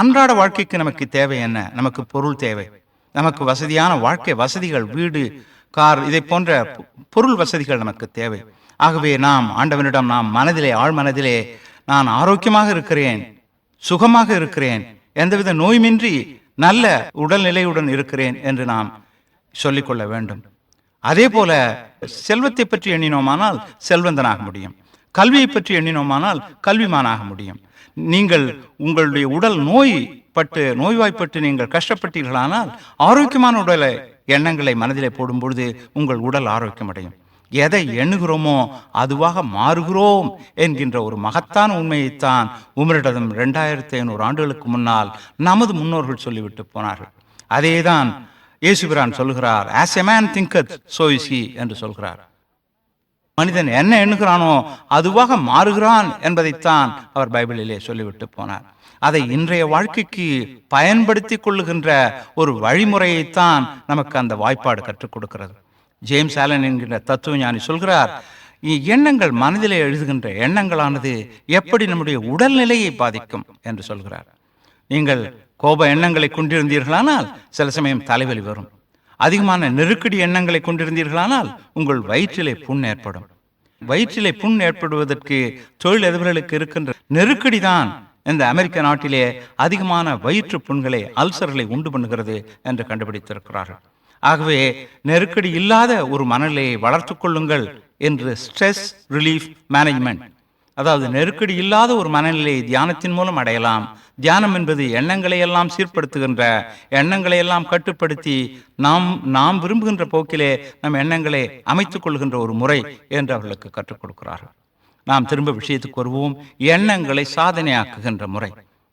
அன்றாட வாழ்க்கைக்கு நமக்கு தேவை என்ன? நமக்கு பொருள் தேவை. நமக்கு வசதியான வாழ்க்கை வசதிகள் வீடு கார் இதை போன்ற பொருள் வசதிகள் நமக்கு தேவை. ஆகவே நாம் ஆண்டவனிடம் நாம் மனதிலே ஆழ் மனதிலே நான் ஆரோக்கியமாக இருக்கிறேன் சுகமாக இருக்கிறேன் எந்தவித நோயுமின்றி நல்ல உடல்நிலையுடன் இருக்கிறேன் என்று நாம் சொல்லிக்கொள்ள வேண்டும். அதே போல செல்வத்தை பற்றி எண்ணினோமானால் செல்வந்தனாக முடியும். கல்வியை பற்றி எண்ணினோமானால் கல்விமானாக முடியும். நீங்கள் உங்களுடைய உடல் நோய் பட்டு நோய்வாய்ப்பட்டு நீங்கள் கஷ்டப்பட்டீர்களானால் ஆரோக்கியமான உடலை எண்ணங்களை மனதிலே போடும் பொழுது உங்கள் உடல் ஆரோக்கியம் அடையும் எதை எண்ணுகிறோமோ அதுவாக மாறுகிறோம் என்கின்ற ஒரு மகத்தான உண்மையைத்தான் உமரிடம் ரெண்டாயிரத்தி ஐநூறு ஆண்டுகளுக்கு முன்னால் நமது முன்னோர்கள் சொல்லிவிட்டு போனார்கள். அதேதான் இயேசுபிரான் சொல்கிறார் as a man thinketh so என்று சொல்கிறார். மனிதன் என்ன எண்ணுகிறானோ அதுவாக மாறுகிறான் என்பதைத்தான் அவர் பைபிளிலே சொல்லிவிட்டு போனார். அதை இன்றைய வாழ்க்கைக்கு பயன்படுத்தி கொள்ளுகின்ற ஒரு வழிமுறையைத்தான் நமக்கு அந்த வாய்ப்பாடு கற்றுக் கொடுக்கிறது. ஜேம்ஸ் ஆலன் என்கின்ற தத்துவஞானி சொல்கிறார் "இ- எண்ணங்கள் மனதிலே எழுதுகின்ற எண்ணங்களானது எப்படி நம்முடைய உடல்நிலையை பாதிக்கும்? என்று சொல்கிறார். நீங்கள் கோப எண்ணங்களை கொண்டிருந்தீர்களானால் சில சமயம் தலைவலி வரும். அதிகமான நெருக்கடி எண்ணங்களை கொண்டிருந்தீர்களானால் உங்கள் வயிற்றிலே புண் ஏற்படும். வயிற்றிலே புண் ஏற்படுவதற்கு தொழில் அதிபர்களுக்கு இருக்கின்ற நெருக்கடி தான் இந்த அமெரிக்க நாட்டிலே அதிகமான வயிற்று புண்களை அல்சர்களை உண்டு பண்ணுகிறது என்று கண்டுபிடித்திருக்கிறார்கள். ஆகவே நெருக்கடி இல்லாத ஒரு மனநிலையை வளர்த்துக் கொள்ளுங்கள் என்று ஸ்ட்ரெஸ் ரிலீஃப் மேனேஜ்மெண்ட் அதாவது நெருக்கடி இல்லாத ஒரு மனநிலையை தியானத்தின் மூலம் அடையலாம். தியானம் என்பது எண்ணங்களை எல்லாம் சீர்படுத்துகின்ற எண்ணங்களை எல்லாம் கட்டுப்படுத்தி நாம் நாம் விரும்புகின்ற போக்கிலே நம் எண்ணங்களை அமைத்துக் கொள்கின்ற ஒரு முறை என்று அவர்களுக்கு கற்றுக் கொடுக்கிறார்கள். நாம் திரும்ப விஷயத்துக்கு வருவோம். எண்ணங்களை சாதனையாக்குகின்ற முறை.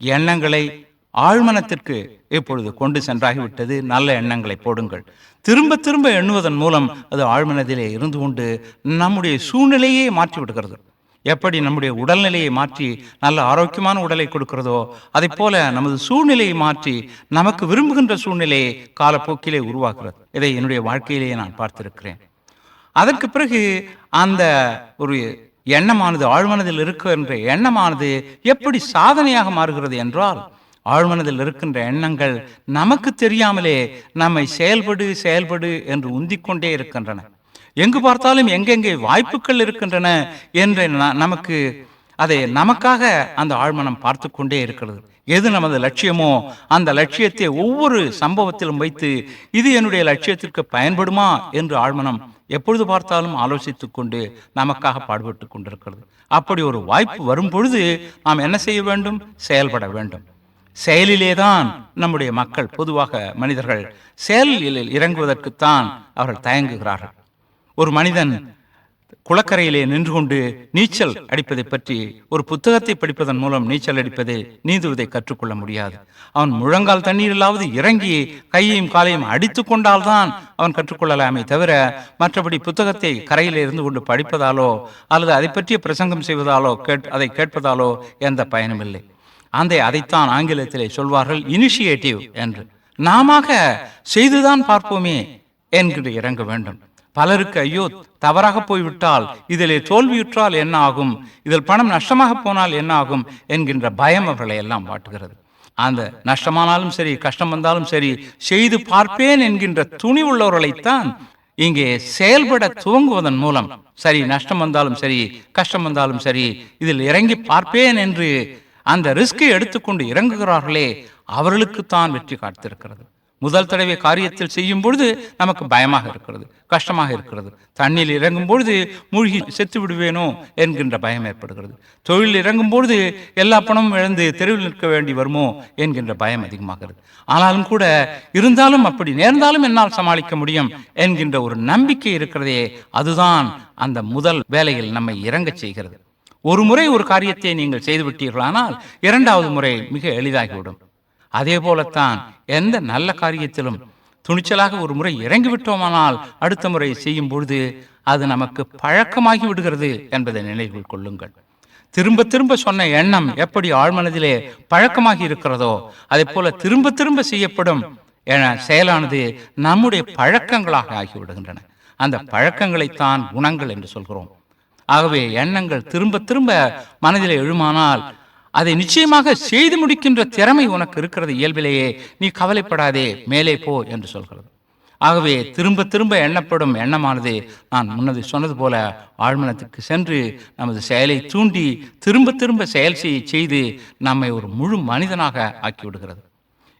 எண்ணங்களை ஆழ்மனத்திற்கு இப்பொழுது கொண்டு சென்றாகிவிட்டது. நல்ல எண்ணங்களை போடுங்கள். திரும்ப திரும்ப எண்ணுவதன் மூலம் அது ஆழ்மனதிலே இருந்து கொண்டு நம்முடைய சூழ்நிலையே மாற்றி விடுகிறது எப்படி நம்முடைய உடல்நிலையை மாற்றி நல்ல ஆரோக்கியமான உடலை கொடுக்கிறதோ அதை போல நமது சூழ்நிலையை மாற்றி நமக்கு விரும்புகின்ற சூழ்நிலையை காலப்போக்கிலே உருவாக்குறது. இதை என்னுடைய வாழ்க்கையிலேயே நான் பார்த்திருக்கிறேன். அதற்கு பிறகு அந்த ஒரு எண்ணமானது ஆழ்மனதில் இருக்கின்ற எண்ணமானது எப்படி சாதனையாக மாறுகிறது என்றால் ஆழ்மனதில் இருக்கின்ற எண்ணங்கள் நமக்கு தெரியாமலே நம்மை செயல்படு செயல்படு என்று உந்திக்கொண்டே இருக்கின்றன. எங்கு பார்த்தாலும் எங்கெங்கே வாய்ப்புகள் இருக்கின்றன என்று நமக்கு அதை நமக்காக அந்த ஆழ்மனம் பார்த்து கொண்டே இருக்கிறது. எது நமது லட்சியமோ அந்த லட்சியத்தை ஒவ்வொரு சம்பவத்திலும் வைத்து இது என்னுடைய லட்சியத்திற்கு பயன்படுமா என்று ஆழ்மனம் எப்பொழுது பார்த்தாலும் ஆலோசித்து கொண்டு நமக்காக பாடுபட்டு கொண்டிருக்கிறது. அப்படி ஒரு வாய்ப்பு வரும் பொழுது நாம் என்ன செய்ய வேண்டும்? செயல்பட வேண்டும். செயலிலே தான் நம்முடைய மக்கள் பொதுவாக மனிதர்கள் செயலில் இறங்குவதற்குத்தான் அவர்கள் தயங்குகிறார்கள். ஒரு மனிதன் குளக்கரையிலே நின்று கொண்டு நீச்சல் அடிப்பதை பற்றி ஒரு புத்தகத்தை படிப்பதன் மூலம் நீச்சல் அடிப்பதை நீந்துவதை கற்றுக்கொள்ள முடியாது. அவன் முழங்கால் தண்ணீரிலாவது இறங்கி கையையும் காலையும் அடித்து கொண்டால்தான் அவன் கற்றுக்கொள்ளலாமே தவிர மற்றபடி புத்தகத்தை கரையிலே இருந்து கொண்டு படிப்பதாலோ அல்லது அதை பற்றிய பிரசங்கம் செய்வதாலோ கேட் அதை கேட்பதாலோ எந்த பயனும் இல்லை. அந்த அதைத்தான் ஆங்கிலத்திலே சொல்வார்கள் இனிஷியேட்டிவ் என்று. நாமாக செய்துதான் பார்ப்போமே என்று இறங்க வேண்டும். பலருக்கு ஐயோ தவறாக போய்விட்டால் இதிலே தோல்வியுற்றால் என்ன ஆகும்? இதில் பணம் நஷ்டமாக போனால் என்ன ஆகும்? என்கின்ற பயம் அவர்களை எல்லாம் வாட்டுகிறது. அந்த நஷ்டமானாலும் சரி கஷ்டம் வந்தாலும் சரி செய்து பார்ப்பேன் என்கின்ற துணி உள்ளவர்களைத்தான் இங்கே செயல்பட துவங்குவதன் மூலம் சரி நஷ்டம் வந்தாலும் சரி கஷ்டம் வந்தாலும் சரி இதில் இறங்கி பார்ப்பேன் என்று அந்த ரிஸ்கை எடுத்துக்கொண்டு இறங்குகிறார்களே அவர்களுக்குத்தான் வெற்றி காத்திருக்கிறது. முதல் தடவை காரியத்தில் செய்யும் பொழுது நமக்கு பயமாக இருக்கிறது கஷ்டமாக இருக்கிறது. தண்ணியில் இறங்கும் பொழுது மூழ்கி செத்து விடுவேனோ என்கின்ற பயம் ஏற்படுகிறது. தொழில் இறங்கும் பொழுது எல்லா பணமும் இழந்து தெருவில் நிற்க வேண்டி வருமோ என்கின்ற பயம் அதிகமாகிறது ஆனாலும் கூட இருந்தாலும் அப்படி நேர்ந்தாலும் என்னால் சமாளிக்க முடியும் என்கின்ற ஒரு நம்பிக்கை இருக்கிறதே அதுதான் அந்த முதல் வேலையில் நம்மை இறங்கச் செய்கிறது. ஒரு முறை ஒரு காரியத்தை நீங்கள் செய்து விட்டீர்களானால் இரண்டாவது முறை மிக எளிதாகிவிடும். அதே போலத்தான் எந்த நல்ல காரியத்திலும் துணிச்சலாக ஒரு முறை இறங்கி விட்டோமானால் அடுத்த முறை செய்யும் பொழுது அது நமக்கு பழக்கமாகி விடுகிறது என்பதை நினைவில் கொள்ளுங்கள். திரும்ப திரும்ப சொன்ன எண்ணம் எப்படி ஆழ்மனதிலே பழக்கமாகி இருக்கிறதோ அதே போல திரும்ப திரும்ப செய்யப்படும் என செயலானது நம்முடைய பழக்கங்களாக ஆகிவிடுகின்றன. அந்த பழக்கங்களைத்தான் குணங்கள் என்று சொல்கிறோம். ஆகவே எண்ணங்கள் திரும்ப திரும்ப மனதிலே எழுமானால் அதை நிச்சயமாக செய்து முடிக்கின்ற திறமை உனக்கு இருக்கிறது இயல்பிலேயே. நீ கவலைப்படாதே மேலே போ என்று சொல்கிறது. ஆகவே திரும்ப திரும்ப எண்ணப்படும் எண்ணமானது நான் முன்னது சொன்னது போல ஆழ்மனத்துக்கு சென்று நமது செயலை தூண்டி திரும்ப திரும்ப செயல் செய்து நம்மை ஒரு முழு மனிதனாக ஆக்கிவிடுகிறது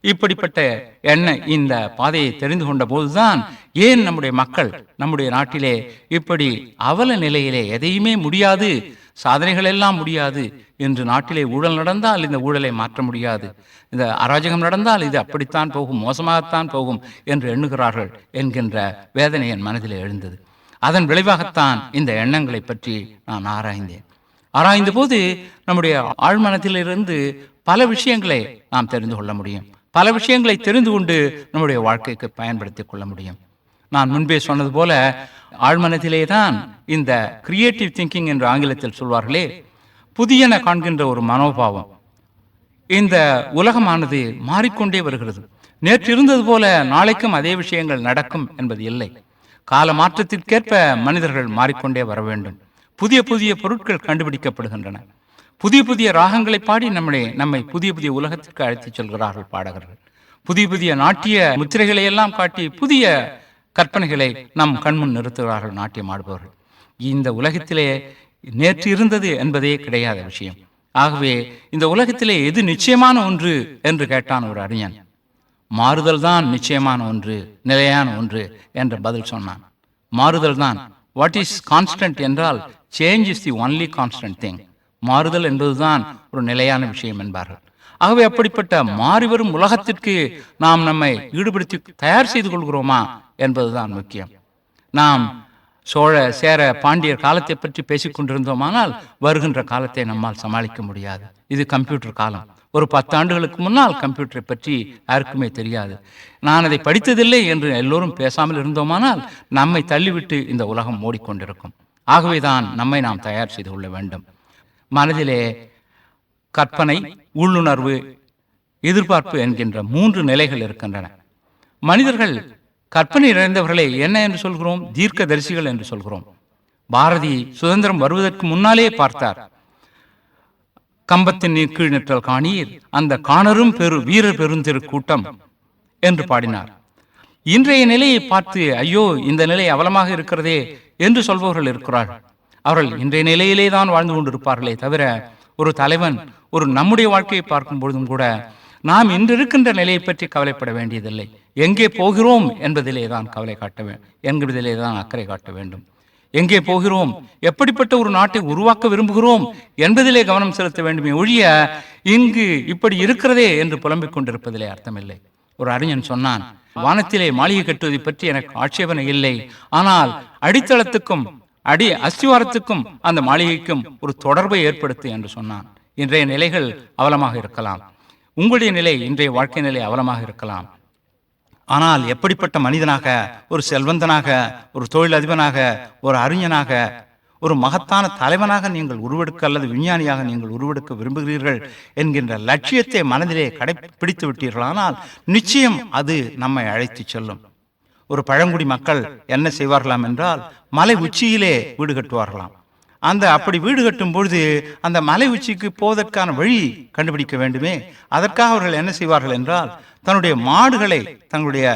இப்படிப்பட்ட எண்ண இந்த பாதையை தெரிந்து கொண்ட போதுதான் ஏன் நம்முடைய மக்கள் நம்முடைய நாட்டிலே இப்படி அவல நிலையிலே எதையுமே முடியாது சாதனைகள் எல்லாம் முடியாது இன்று நாட்டிலே ஊழல் நடந்தால் இந்த ஊழலை மாற்ற முடியாது. இந்த அராஜகம் நடந்தால் இது அப்படித்தான் போகும் மோசமாகத்தான் போகும் என்று எண்ணுகிறார்கள் என்கின்ற வேதனை என் மனதிலே எழுந்தது. அதன் விளைவாகத்தான் இந்த எண்ணங்களை பற்றி நான் ஆராய்ந்தேன். ஆராய்ந்த போது நம்முடைய ஆழ்மனத்திலிருந்து பல விஷயங்களை நாம் தெரிந்து கொள்ள முடியும். பல விஷயங்களை தெரிந்து கொண்டு நம்முடைய வாழ்க்கைக்கு பயன்படுத்தி கொள்ள முடியும். நான் முன்பே சொன்னது போல ஆழ்மனத்திலே தான் இந்த கிரியேட்டிவ் திங்கிங் என்று ஆங்கிலத்தில் சொல்வார்களே புதியன காண்கின்ற ஒரு மனோபாவம். இந்த உலகமானது மாறிக்கொண்டே வருகிறது. நேற்று இருந்தது போல நாளைக்கும் அதே விஷயங்கள் நடக்கும் என்பது இல்லை. கால மாற்றத்திற்கேற்ப மனிதர்கள் மாறிக்கொண்டே வர வேண்டும். புதிய புதிய பொருட்கள் கண்டுபிடிக்கப்படுகின்றன. புதிய புதிய ராகங்களை பாடி நம்மளை நம்மை புதிய புதிய உலகத்திற்கு அழைத்துச் செல்கிறார்கள் பாடகர்கள். புதிய புதிய நாட்டிய முத்திரைகளை எல்லாம் காட்டி புதிய கற்பனைகளை நம் கண்முன் நிறுத்துகிறார்கள் நாட்டியம் ஆடுபவர்கள் இந்த உலகத்திலே நேற்று இருந்தது என்பதே கிடையாத விஷயம். ஆகவே இந்த உலகத்திலே எது நிச்சயமான ஒன்று என்று கேட்டான் ஒரு அறிஞன். மாறுதல் தான் நிச்சயமான ஒன்று நிலையான ஒன்று என்று பதில் சொன்னான். மாறுதல் தான். வாட் இஸ் கான்ஸ்டன்ட் என்றால் change is the only constant thing மாறுதல் என்பதுதான் ஒரு நிலையான விஷயம் என்பார்கள். ஆகவே அப்படிப்பட்ட மாறி வரும் உலகத்திற்கு நாம் நம்மை ஈடுபடுத்தி தயார் செய்து கொள்கிறோமா என்பதுதான் முக்கியம். நாம் சோழ சேர பாண்டியர் காலத்தை பற்றி பேசிக்கொண்டிருந்தோமானால் வருகின்ற காலத்தை நம்மால் சமாளிக்க முடியாது. இது கம்ப்யூட்டர் காலம். ஒரு பத்து ஆண்டுகளுக்கு முன்னால் கம்ப்யூட்டரை பற்றி யாருக்குமே தெரியாது. நான் அதை படித்ததில்லை என்று எல்லோரும் பேசாமல் இருந்தோமானால் நம்மை தள்ளிவிட்டு இந்த உலகம் ஓடிக்கொண்டிருக்கும். ஆகவேதான் நம்மை நாம் தயார் செய்து கொள்ள வேண்டும். மனதிலே கற்பனை உள்ளுணர்வு எதிர்பார்ப்பு என்கின்ற மூன்று நிலைகள் இருக்கின்றன. மனிதர்கள் கற்பனை நிறைந்தவர்களை என்ன என்று சொல்கிறோம்? தீர்க்க தரிசிகள் என்று சொல்கிறோம். பாரதி சுதந்திரம் வருவதற்கு முன்னாலே பார்த்தார். கம்பத்தின் கீழ் நிற்றல் காணியில் அந்த காணரும் பெரு வீரர் பெருந்திரு கூட்டம் என்று பாடினார். இன்றைய நிலையை பார்த்து ஐயோ இந்த நிலை அவலமாக இருக்கிறதே என்று சொல்பவர்கள் இருக்கிறார்கள் அவர்கள் இன்றைய நிலையிலே தான் வாழ்ந்து கொண்டிருப்பார்களே தவிர ஒரு தலைவன் ஒரு நம்முடைய வாழ்க்கையை பார்க்கும் பொழுதும் கூட நாம் இன்று இருக்கின்ற நிலையை பற்றி கவலைப்பட வேண்டியதில்லை. எங்கே போகிறோம் என்பதிலே தான் கவலை காட்ட வேண்டும் என்பதிலே தான் அக்கறை காட்ட வேண்டும். எங்கே போகிறோம்? எப்படிப்பட்ட ஒரு நாட்டை உருவாக்க விரும்புகிறோம்? என்பதிலே கவனம் செலுத்த வேண்டுமே ஒழிய இங்கு இப்படி இருக்கிறதே என்று புலம்பிக் கொண்டிருப்பதிலே அர்த்தமில்லை. ஒரு அறிஞன் சொன்னான் வானத்திலே மாளிகை கட்டுவதை பற்றி எனக்கு ஆட்சேபனை இல்லை. ஆனால் அடித்தளத்துக்கும் அடி அஸ்திவாரத்துக்கும் அந்த மாளிகைக்கும் ஒரு தொடர்பை ஏற்படுத்து என்று சொன்னான். இன்றைய நிலைகள் அவலமாக இருக்கலாம். உங்களுடைய நிலை இன்றைய வாழ்க்கை நிலை அவலமாக இருக்கலாம். ஆனால் எப்படிப்பட்ட மனிதனாக ஒரு செல்வந்தனாக ஒரு தொழிலதிபனாக ஒரு அறிஞனாக ஒரு மகத்தான தலைவனாக நீங்கள் உருவெடுக்க அல்லது விஞ்ஞானியாக நீங்கள் உருவெடுக்க விரும்புகிறீர்கள் என்கின்ற லட்சியத்தை மனதிலே கடைப்பிடித்து விட்டீர்களானால் நிச்சயம் அது நம்மை அழைத்து செல்லும். ஒரு பழங்குடி மக்கள் என்ன செய்வார்களாம் என்றால் மலை உச்சியிலே வீடு கட்டுவார்களாம். அந்த அப்படி வீடு கட்டும் பொழுது அந்த மலை உச்சிக்கு போவதற்கான வழி கண்டுபிடிக்க வேண்டுமே. அதற்காக அவர்கள் என்ன செய்வார்கள் என்றால் தன்னுடைய மாடுகளை தங்களுடைய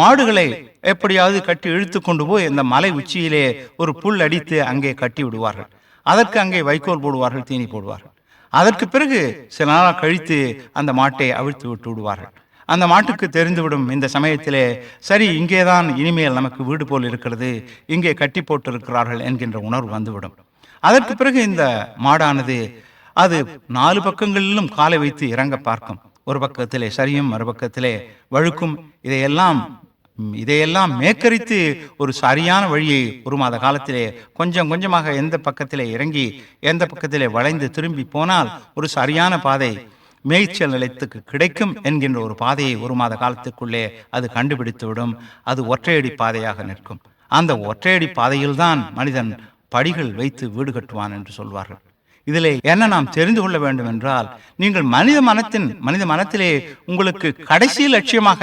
மாடுகளை எப்படியாவது கட்டி இழுத்து கொண்டு போய் இந்த மலை உச்சியிலே ஒரு புல் அடித்து அங்கே கட்டி விடுவார்கள். அதற்கு அங்கே வைக்கோல் போடுவார்கள் தீனி போடுவார்கள். அதற்கு பிறகு சில நாளாக கழித்து அந்த மாட்டை அவிழ்த்து விட்டு விடுவார்கள். அந்த மாட்டுக்கு தெரிந்துவிடும் இந்த சமயத்திலே சரி இங்கேதான் இனிமேல் நமக்கு வீடு போல் இருக்கிறது இங்கே கட்டி போட்டு இருக்கிறார்கள் என்கின்ற உணர்வு வந்துவிடும். அதற்கு பிறகு இந்த மாடானது அது நாலு பக்கங்களிலும் காலை வைத்து இறங்க பார்க்கும். ஒரு பக்கத்திலே சரியும் மறுபக்கத்திலே வழுக்கும். இதையெல்லாம் இதையெல்லாம் மேக்கரித்து ஒரு சரியான வழியை ஒரு மாத காலத்திலே கொஞ்சம் கொஞ்சமாக எந்த பக்கத்திலே இறங்கி எந்த பக்கத்திலே வளைந்து திரும்பி போனால் ஒரு சரியான பாதை மேய்ச்சல் நிலையத்துக்கு கிடைக்கும் என்கின்ற ஒரு பாதையை ஒரு மாத காலத்துக்குள்ளே அது கண்டுபிடித்து விடும் அது ஒற்றையடி பாதையாக நிற்கும். அந்த ஒற்றையடி பாதையில்தான் மனிதன் படிகள் வைத்து வீடு கட்டுவான் என்று சொல்வார்கள். இதிலே என்ன நாம் தெரிந்து கொள்ள வேண்டும் என்றால் நீங்கள் மனித மனத்தின் மனித மனத்திலே உங்களுக்கு கடைசி லட்சியமாக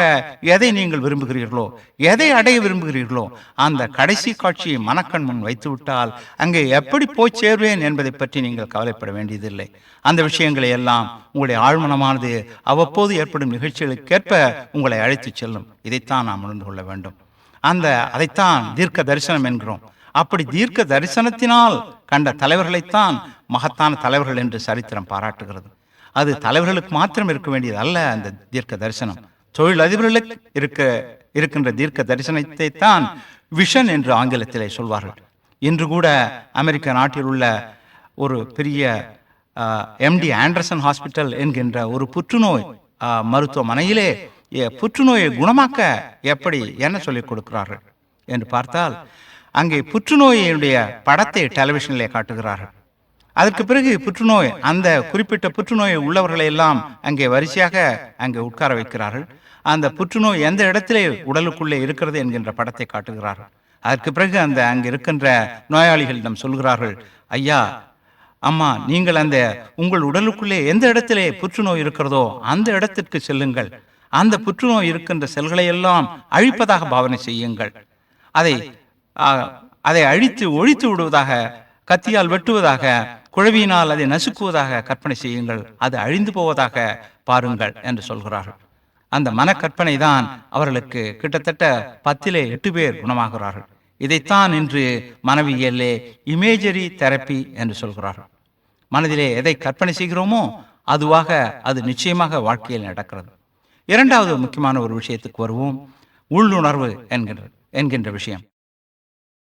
எதை நீங்கள் விரும்புகிறீர்களோ எதை அடைய விரும்புகிறீர்களோ அந்த கடைசி காட்சியை மனக்கண் முன் வைத்துவிட்டால் அங்கே எப்படி போய் சேர்வேன் என்பதை பற்றி நீங்கள் கவலைப்பட வேண்டியதில்லை. அந்த விஷயங்களை எல்லாம் உங்களுடைய ஆழ்மனமானது அவ்வப்போது ஏற்படும் நிகழ்ச்சிகளுக்கேற்ப உங்களை அழைத்துச் செல்லும். இதைத்தான் நாம் உணர்ந்து கொள்ள வேண்டும். அந்த அதைத்தான் தீர்க்க தரிசனம் என்கிறோம். அப்படி தீர்க்க தரிசனத்தினால் கண்ட தலைவர்களைத்தான் மகத்தான தலைவர்கள் என்று சரித்திரம் பாராட்டுகிறது. அது தலைவர்களுக்கு மாத்திரம் இருக்க வேண்டியது அல்ல அந்த தீர்க்க தரிசனம். தொழில் அதிபர்களுக்கு இருக்க இருக்கின்ற தீர்க்க தரிசனத்தை தான் விஷன் என்று ஆங்கிலத்திலே சொல்வார்கள். இன்று கூட அமெரிக்க நாட்டில் உள்ள ஒரு பெரிய எம்டி ஆண்டர்சன் ஹாஸ்பிட்டல் என்கின்ற ஒரு புற்றுநோய் மருத்துவமனையிலே புற்றுநோயை குணமாக்க எப்படி என்ன சொல்லிக் கொடுக்கிறார்கள்? என்று பார்த்தால் அங்கே புற்றுநோயினுடைய படத்தை டெலிவிஷனிலே காட்டுகிறார்கள். அதற்கு பிறகு புற்றுநோய் அந்த குறிப்பிட்ட புற்றுநோய் உள்ளவர்களை எல்லாம் அங்கே வரிசையாக அங்கே உட்கார வைக்கிறார்கள். அந்த புற்றுநோய் எந்த இடத்திலே உடலுக்குள்ளே இருக்கிறது என்கின்ற படத்தை காட்டுகிறார்கள். அதற்கு பிறகு அந்த அங்கே இருக்கின்ற நோயாளிகளிடம் சொல்கிறார்கள் ஐயா அம்மா நீங்கள் அந்த உங்கள் உடலுக்குள்ளே எந்த இடத்திலே புற்றுநோய் இருக்கிறதோ அந்த இடத்திற்கு செல்லுங்கள். அந்த புற்றுநோய் இருக்கின்ற செல்களை எல்லாம் அழிப்பதாக பாவனை செய்யுங்கள். அதை அதை அழித்து ஒழித்து விடுவதாக கத்தியால் வெட்டுவதாக குழவியினால் அதை நசுக்குவதாக கற்பனை செய்யுங்கள். அது அழிந்து போவதாக பாருங்கள் என்று சொல்கிறார்கள். அந்த மனக்கற்பனை தான் அவர்களுக்கு கிட்டத்தட்ட பத்திலே எட்டு பேர் குணமாகிறார்கள். இதைத்தான் இன்று மனவியலே இமேஜரி தெரப்பி என்று சொல்கிறார்கள். மனதிலே எதை கற்பனை செய்கிறோமோ அதுவாக அது நிச்சயமாக வாழ்க்கையில் நடக்கிறது. இரண்டாவது முக்கியமான ஒரு விஷயத்துக்கு வருவோம். உள்ளுணர்வு என்கின்ற என்கின்ற விஷயம்.